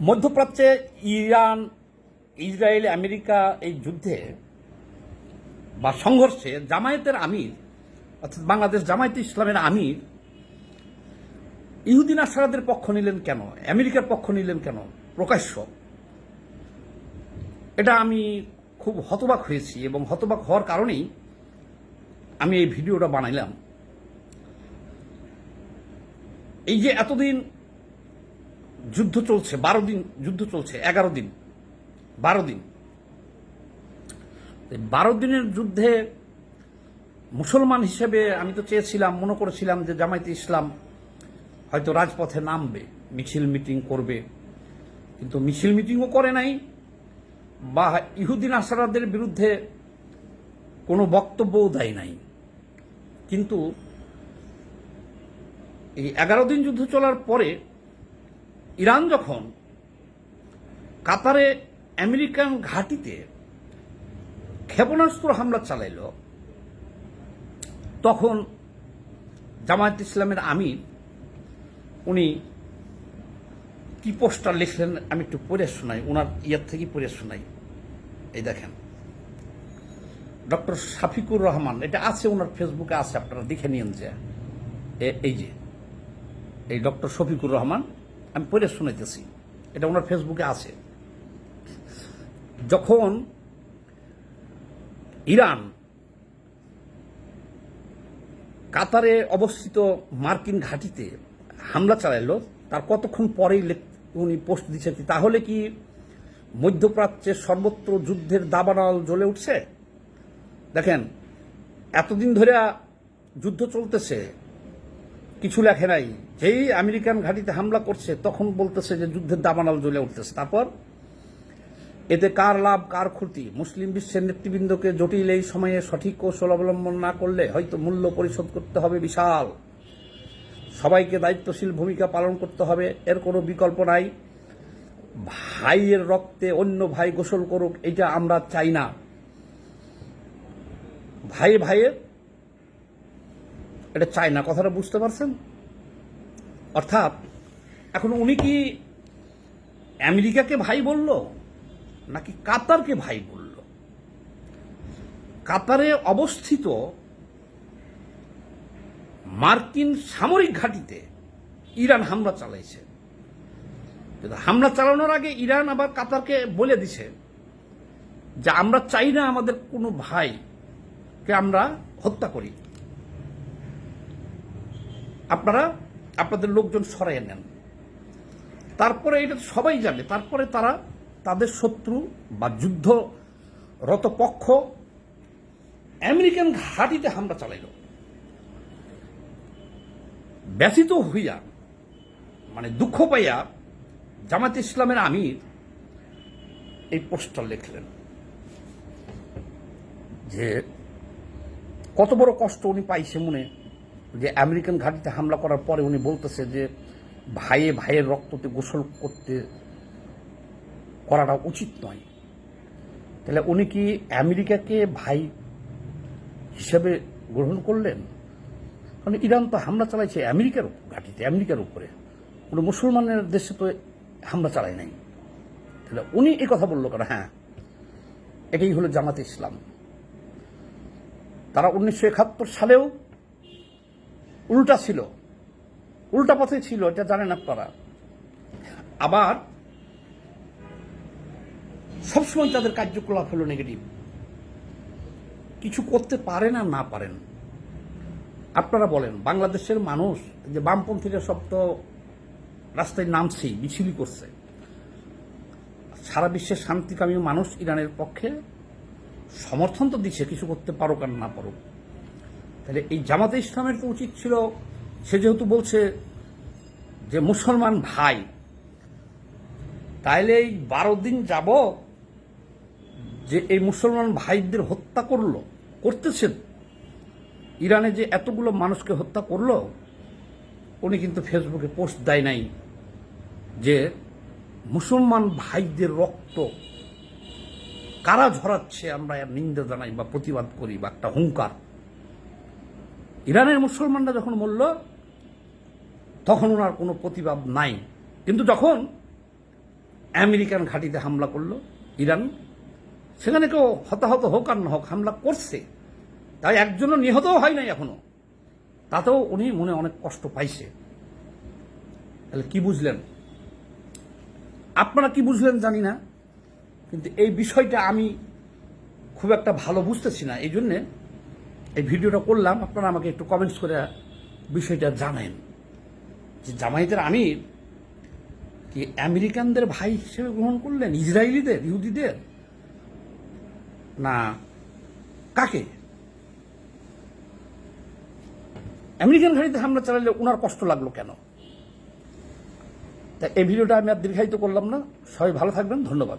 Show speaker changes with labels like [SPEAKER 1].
[SPEAKER 1] মধ্যপ্রাচ্যে Iran, Israel, America এই যুদ্ধে বা সংঘর্ষে জামায়াতের আমির, অর্থাৎ বাংলাদেশ জামায়াতে ইসলামের আমির, ইহুদিন আশারাদের পক্ষ নিলেন কেন? আমেরিকার পক্ষ নিলেন কেন? প্রকাশ্য। এটা আমি খুব হতবাক হয়েছি এবং হতবাক হওয়ার কারণেই আমি এই ভিডিওটা বানাইলাম। এই যে এতদিন যুদ্ধ চলছে, বারো দিন যুদ্ধ চলছে, এগারো দিন, বারো দিন। বারো দিনের যুদ্ধে মুসলমান হিসেবে আমি তো চেয়েছিলাম, মনে করেছিলাম যে জামায়াতে ইসলাম হয়তো রাজপথে নামবে, মিছিল মিটিং করবে, কিন্তু মিছিল মিটিংও করে নাই, বা ইহুদিন আসারাদের বিরুদ্ধে কোনো বক্তব্যও দেয় নাই। কিন্তু এই এগারো দিন যুদ্ধ চলার পরে ইরান যখন কাতারে আমেরিকান ঘাঁটিতে ক্ষেপণাস্ত্র হামলা চালাইল, তখন জামায়াত ইসলামের আমির, উনি কি পোস্টার লিখলেন আমি একটু পড়ে শোনাই ওনার ইয়ার থেকে পড়ে শোনাই। এই দেখেন, ডক্টর শাফিকুর রহমান, এটা আছে ওনার ফেসবুকে, আছে, আপনারা দেখে নিন যে এই যে, এই ডক্টর শফিকুর রহমান আমি পড়ে শুনাইতেছি। এটা ওনার ফেসবুকে আছে। যখন ইরান কাতারে অবস্থিত মার্কিন ঘাঁটিতে হামলা চালাইলো, তার কতক্ষণ পরেই উনি পোস্ট দিচ্ছেন তাহলে কি মধ্যপ্রাচ্যের সর্বত্র যুদ্ধের দাবানল জ্বলে উঠছে? দেখেন, এতদিন ধরে যুদ্ধ চলতেছে, কিছু লেখে নাই। যেই আমেরিকান ঘাঁটিতে হামলা করছে, তখন বলতেছে যে যুদ্ধের দাবানাল জ্বলে উঠতেছে। তারপর? এতে কার লাভ, কার ক্ষতি? মুসলিম বিশ্বের নেতৃবৃন্দকে জটিল এই সময়ে সঠিক কৌশল অবলম্বন না করলে হয়তো মূল্য পরিশোধ করতে হবে বিশাল। সবাইকে দায়িত্বশীল ভূমিকা পালন করতে হবে, এর কোনো বিকল্প নাই। ভাইয়ের রক্তে অন্য ভাই গোসল করুক, এটা আমরা চাই না। ভাই ভাইয়ের? এটা চাই না, কথাটা বুঝতে পারছেন? অর্থাৎ, এখন উনি কি আমেরিকাকে ভাই বলল, নাকি কাতারকে ভাই বলল? কাতারে অবস্থিত মার্কিন সামরিক ঘাঁটিতে ইরান হামলা চালাইছে। হামলা চালানোর আগে ইরান আবার কাতারকে বলে দিছে যে, আমরা চাই না আমাদের কোনো ভাইকে আমরা হত্যা করি। আপনারা আপনাদের লোকজন সরাইয়ে নেন। তারপরে এটা সবাই জানে, তারপরে তারা তাদের শত্রু বা যুদ্ধরত পক্ষ আমেরিকান ঘাঁটিতে হামলা চালাইল। ব্যথিত হইয়া মানে দুঃখ পাইয়া জামাত ইসলামের আমির এই পোস্টার লিখলেন যে, কত বড় কষ্ট উনি পাইছে মনে যে আমেরিকান ঘাঁটিতে হামলা করার পরে উনি বলতেছে যে ভাইয়ে ভাইয়ের রক্ততে গোসল করতে করাটা উচিত নয়। তাহলে উনি কি আমেরিকাকে ভাই হিসেবে গ্রহণ করলেন? কারণ ইরান তো হামলা চালাইছে আমেরিকার ঘাঁটিতে, আমেরিকার উপরে। কোনো মুসলমানের দেশে তো হামলা চালায় নাই। তাহলে উনি এই কথা বলল কেন? হ্যাঁ এটাই হলো জামাতে ইসলাম। তারা উনিশশো একাত্তর সালেও উল্টা ছিল। উল্টা পথে ছিল, এটা জানেন আপনারা। আবার সবসময় তাদের কার্যকলাপ হলো নেগেটিভ কিছু করতে পারেন আর না পারেন। আপনারা বলেন, বাংলাদেশের মানুষ যে বামপন্থীরা সব তো রাস্তায় নামছেই মিছিলই করছে। সারা বিশ্বের শান্তিকামী মানুষ ইরানের পক্ষে সমর্থন তো দিচ্ছে, কিছু করতে পারুক আর না পারুক। তাহলে এই জামাতে ইসলামের তো উচিত ছিল, সে যেহেতু বলছে যে মুসলমান ভাই, তাইলে এই বারো দিন যাব যে এই মুসলমান ভাইদের হত্যা করল, করতেছেন। ইরানে যে এতগুলো মানুষকে হত্যা করল, উনি কিন্তু ফেসবুকে পোস্ট দেয় নাই যে মুসলমান ভাইদের রক্ত কারা ঝরাচ্ছে আমরা নিন্দা জানাই বা প্রতিবাদ করি বা একটা হুঙ্কার। ইরানের মুসলমানরা যখন মরল, তখন ওনার কোনো প্রতিবাদ নাই। কিন্তু যখন আমেরিকান ঘাঁটিতে হামলা করল, ইরান, সেখানে কেউ হতাহত হোক আর না হোক, হামলা করছে। তাই একজনও নিহতও হয় নাই এখনও। তাতেও উনি মনে অনেক কষ্ট পাইছে। তাহলে কি বুঝলেন? আপনারা কি বুঝলেন জানি না, কিন্তু এই বিষয়টা আমি খুব একটা ভালো বুঝতেছি না। এই জন্যে এই ভিডিওটা করলাম, আপনারা আমাকে একটু কমেন্টস করে বিষয়টা জানেন যে জামায়াতের আমির কি আমেরিকানদের ভাই হিসেবে গ্রহণ করলেন? ইসরায়েলিদের? ইহুদিদের? না, কাকে? আমেরিকান ঘাড়িতে হামলা চালালে ওনার কষ্ট লাগল কেন? তা এই ভিডিওটা আমি আর দীর্ঘায়িত করলাম না। সবাই ভালো থাকবেন, ধন্যবাদ।